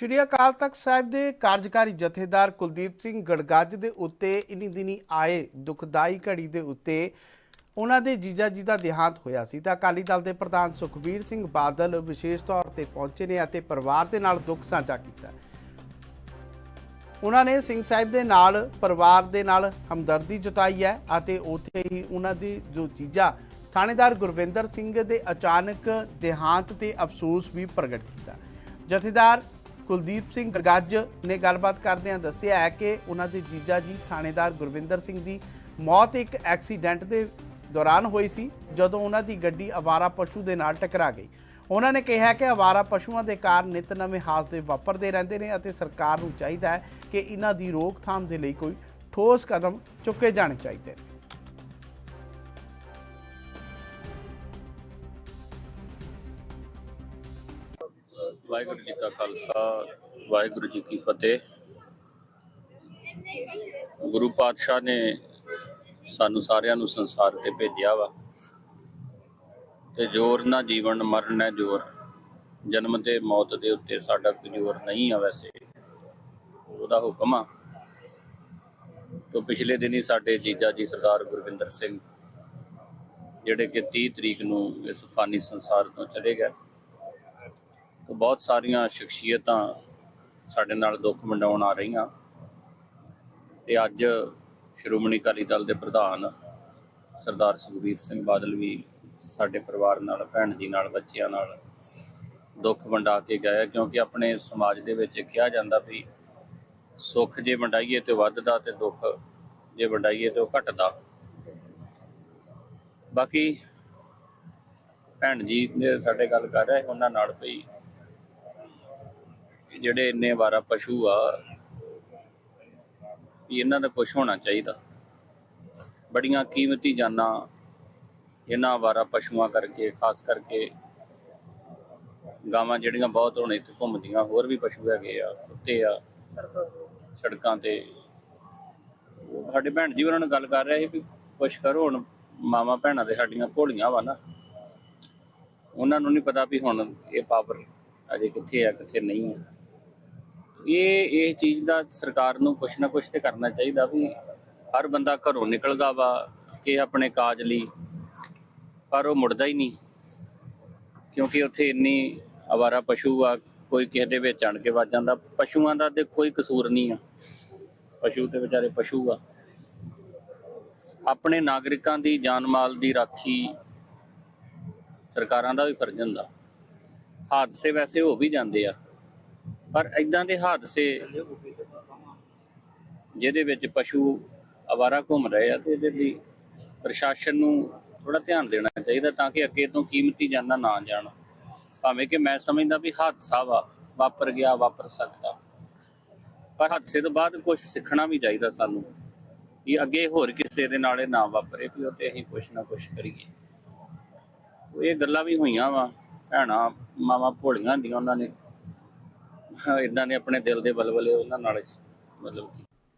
ਸ਼੍ਰੀ ਅਕਾਲ ਤਖਤ ਸਾਹਿਬ ਦੇ ਕਾਰਜਕਾਰੀ ਜਥੇਦਾਰ ਕੁਲਦੀਪ ਸਿੰਘ ਗੜਗੱਜ ਦੇ ਉੱਤੇ ਇਨੀ ਦਿਨੀ ਆਏ ਦੁਖਦਾਈ ਘੜੀ ਦੇ ਉੱਤੇ ਉਹਨਾਂ ਦੇ ਜੀਜਾ ਜੀ ਦਾ ਦੇਹਾਂਤ ਹੋਇਆ ਸੀ। ਤਾਂ ਅਕਾਲੀ ਦਲ ਦੇ ਪ੍ਰਧਾਨ ਸੁਖਬੀਰ ਸਿੰਘ ਬਾਦਲ ਵਿਸ਼ੇਸ਼ ਤੌਰ ਤੇ ਪਹੁੰਚੇ ਨੇ ਅਤੇ ਪਰਿਵਾਰ ਦੇ ਨਾਲ ਦੁੱਖ ਸਾਂਝਾ ਕੀਤਾ। ਉਹਨਾਂ ਨੇ ਸਿੰਘ ਸਾਹਿਬ ਦੇ ਨਾਲ, ਪਰਿਵਾਰ ਦੇ ਨਾਲ ਹਮਦਰਦੀ ਜਤਾਈ ਹੈ ਅਤੇ ਉੱਥੇ ਹੀ ਉਹਨਾਂ ਦੀ ਜੋ ਜੀਜਾ, ਥਾਣੇਦਾਰ ਗੁਰਵਿੰਦਰ ਸਿੰਘ ਦੇ ਅਚਾਨਕ ਦੇਹਾਂਤ ਤੇ ਅਫਸੋਸ ਵੀ ਪ੍ਰਗਟ ਕੀਤਾ। ਜਥੇਦਾਰ ਕੁਲਦੀਪ ਸਿੰਘ ਗਰਗੱਜ ਨੇ ਗੱਲਬਾਤ ਕਰਦਿਆਂ ਦੱਸਿਆ ਹੈ ਕਿ ਉਹਨਾਂ ਦੇ ਜੀਜਾ ਜੀ ਥਾਣੇਦਾਰ ਗੁਰਵਿੰਦਰ ਸਿੰਘ ਦੀ ਮੌਤ ਇੱਕ ਐਕਸੀਡੈਂਟ ਦੇ ਦੌਰਾਨ ਹੋਈ ਸੀ, ਜਦੋਂ ਉਹਨਾਂ ਦੀ ਗੱਡੀ ਅਵਾਰਾ ਪਸ਼ੂ ਦੇ ਨਾਲ ਟਕਰਾ ਗਈ। ਉਹਨਾਂ ਨੇ ਕਿਹਾ ਕਿ ਅਵਾਰਾ ਪਸ਼ੂਆਂ ਦੇ ਕਾਰਨ ਨਿਤ ਨਵੇਂ ਹਾਦਸੇ ਵਾਪਰਦੇ ਰਹਿੰਦੇ ਨੇ ਅਤੇ ਸਰਕਾਰ ਨੂੰ ਚਾਹੀਦਾ ਹੈ ਕਿ ਇਹਨਾਂ ਦੀ ਰੋਕਥਾਮ ਦੇ ਲਈ ਕੋਈ ਠੋਸ ਕਦਮ ਚੁੱਕੇ ਜਾਣੇ ਚਾਹੀਦੇ ਨੇ। ਵਾਹਿਗੁਰੂ ਜੀ ਕਾ ਖਾਲਸਾ, ਵਾਹਿਗੁਰੂ ਜੀ ਕੀ ਫਤਿਹ। ਗੁਰੂ ਪਾਤਸ਼ਾਹ ਨੇ ਸਾਨੂੰ ਸਾਰਿਆਂ ਨੂੰ ਸੰਸਾਰ ਤੇ ਭੇਜਿਆ ਵਾ। ਤੇ ਜੋਰ ਨਾ ਜੀਵਨ, ਮਰਨ ਹੈ ਜੋਰ। ਜਨਮ ਤੇ ਮੌਤ ਦੇ ਉੱਤੇ ਸਾਡਾ ਕੋਈ ਜੋਰ ਨਹੀਂ ਆ ਵੈਸੇ। ਉਹਦਾ ਹੁਕਮ ਆ ਤੋਂ ਪਿਛਲੇ ਦਿਨੀ ਸਾਡੇ ਜੀਜਾ ਜੀ ਸਰਦਾਰ ਗੁਰਵਿੰਦਰ ਸਿੰਘ, ਜਿਹੜੇ ਕਿ 30 ਤਰੀਕ ਨੂੰ ਇਸ ਫਾਨੀ ਸੰਸਾਰ ਤੋਂ ਚਲੇ ਗਏ। ਤੇ ਬਹੁਤ ਸਾਰੀਆਂ ਸ਼ਖਸੀਅਤਾਂ ਸਾਡੇ ਨਾਲ ਦੁੱਖ ਵੰਡਾਉਣ ਆ ਰਹੀਆਂ। ਤੇ ਅੱਜ ਸ਼੍ਰੋਮਣੀ ਅਕਾਲੀ ਦਲ ਦੇ ਪ੍ਰਧਾਨ ਸਰਦਾਰ ਸੁਖਬੀਰ ਸਿੰਘ ਬਾਦਲ ਵੀ ਸਾਡੇ ਪਰਿਵਾਰ ਨਾਲ, ਭੈਣ ਜੀ ਨਾਲ, ਬੱਚਿਆਂ ਨਾਲ ਦੁੱਖ ਵੰਡਾ ਕੇ ਗਏ ਕਿਉਂਕਿ ਆਪਣੇ ਸਮਾਜ ਦੇ ਵਿੱਚ ਕਿਹਾ ਜਾਂਦਾ ਵੀ ਸੁੱਖ ਜੇ ਵੰਡਾਈਏ ਤੇ ਵੱਧਦਾ ਤੇ ਦੁੱਖ ਜੇ ਵੰਡਾਈਏ ਤੇ ਉਹ ਘਟਦਾ। ਬਾਕੀ ਭੈਣ ਜੀ ਨੇ ਸਾਡੇ ਗੱਲ ਕਰ ਰਹੇ, ਉਹਨਾਂ ਨਾਲ ਵੀ ਜਿਹੜੇ ਇੰਨੇ ਵਾਰਾ ਪਸ਼ੂ ਆ ਇਹਨਾਂ ਦਾ ਕੁਝ ਹੋਣਾ ਚਾਹੀਦਾ। ਬੜੀਆਂ ਕੀਮਤੀ ਜਾਨਾਂ ਇਹਨਾਂ ਵਾਰਾ ਪਸ਼ੂਆਂ ਕਰਕੇ, ਖਾਸ ਕਰਕੇ ਗਾਵਾਂ ਜਿਹੜੀਆਂ ਬਹੁਤ ਹੁਣ ਇੱਥੇ ਘੁੰਮਦੀਆਂ, ਹੋਰ ਵੀ ਪਸ਼ੂ ਹੈਗੇ ਆ, ਕੁੱਤੇ ਆ, ਸੜਕਾਂ ਤੇ। ਸਾਡੇ ਭੈਣ ਜੀ ਉਹਨਾਂ ਨਾਲ ਗੱਲ ਕਰ ਰਹੇ ਸੀ ਵੀ ਕੁਛ ਕਰੋ ਹੁਣ, ਮਾਵਾਂ ਭੈਣਾਂ ਦੇ ਸਾਡੀਆਂ ਭੋਲੀਆਂ ਵਾ ਨਾ। ਉਹਨਾਂ ਨੂੰ ਨਹੀਂ ਪਤਾ ਵੀ ਹੁਣ ਇਹ ਪਾਵਰ ਅਜੇ ਕਿੱਥੇ ਆ, ਕਿੱਥੇ ਨਹੀਂ ਆ। ਇਹ ਇਹ ਚੀਜ਼ ਦਾ ਸਰਕਾਰ ਨੂੰ ਕੁਛ ਨਾ ਕੁਛ ਤੇ ਕਰਨਾ ਚਾਹੀਦਾ ਵੀ ਹਰ ਬੰਦਾ ਘਰੋਂ ਨਿਕਲਦਾ ਵਾ ਕਿ ਆਪਣੇ ਕਾਜ ਲਈ, ਪਰ ਉਹ ਮੁੜਦਾ ਹੀ ਨਹੀਂ। ਕਿਉਂਕਿ ਉੱਥੇ ਇੰਨੀ ਅਵਾਰਾ ਪਸ਼ੂ ਆ, ਕੋਈ ਕਿਸੇ ਦੇ ਵਿੱਚ ਆਣ ਕੇ ਵੱਜ ਜਾਂਦਾ। ਪਸ਼ੂਆਂ ਦਾ ਤੇ ਕੋਈ ਕਸੂਰ ਨਹੀਂ ਆ। ਪਸ਼ੂ ਤੇ ਵਿਚਾਰੇ ਪਸ਼ੂ ਆ। ਆਪਣੇ ਨਾਗਰਿਕਾਂ ਦੀ ਜਾਨ ਮਾਲ ਦੀ ਰਾਖੀ ਸਰਕਾਰਾਂ ਦਾ ਵੀ ਫਰਜ਼ ਹੁੰਦਾ। ਹਾਦਸੇ ਵੈਸੇ ਹੋ ਵੀ ਜਾਂਦੇ ਆ। ਪਰ ਇਦਾਂ ਦੇ ਹਾਦਸੇ ਜਿਹਦੇ ਵਿੱਚ ਪਸ਼ੂ ਅਵਾਰਾ ਘੁੰਮ ਰਹੇ ਆ ਤੇ ਇਹਦੇ ਲਈ ਪ੍ਰਸ਼ਾਸਨ ਨੂੰ ਥੋੜਾ ਧਿਆਨ ਦੇਣਾ ਚਾਹੀਦਾ ਤਾਂ ਕਿ ਅੱਗੇ ਤੋਂ ਕੀਮਤੀ ਜਾਨਾਂ ਨਾ ਜਾਣ। ਭਾਵੇਂ ਕਿ ਮੈਂ ਸਮਝਦਾ ਵੀ ਹਾਦਸਾ ਵਾ, ਵਾਪਰ ਗਿਆ, ਵਾਪਰ ਸਕਦਾ। ਪਰ ਹਾਦਸੇ ਤੋਂ ਬਾਅਦ ਕੁਝ ਸਿੱਖਣਾ ਵੀ ਚਾਹੀਦਾ ਸਾਨੂੰ ਕਿ ਅੱਗੇ ਹੋਰ ਕਿਸੇ ਦੇ ਨਾਲ ਇਹ ਨਾ ਵਾਪਰੇ ਵੀ ਉਹ ਤੇ ਅਸੀਂ ਕੁਛ ਨਾ ਕੁਛ ਕਰੀਏ। ਇਹ ਗੱਲਾਂ ਵੀ ਹੋਈਆਂ ਵਾ, ਭੈਣਾ, ਮਾਵਾਂ ਭੋਲੀਆਂ ਦੀਆਂ ਉਹਨਾਂ ਨੇ ਇਦਾਂ ਦੇ ਆਪਣੇ ਦਿਲ ਦੇ ਬਲਬਲੇ ਉਹਨਾਂ ਨਾਲ ਮਤਲਬ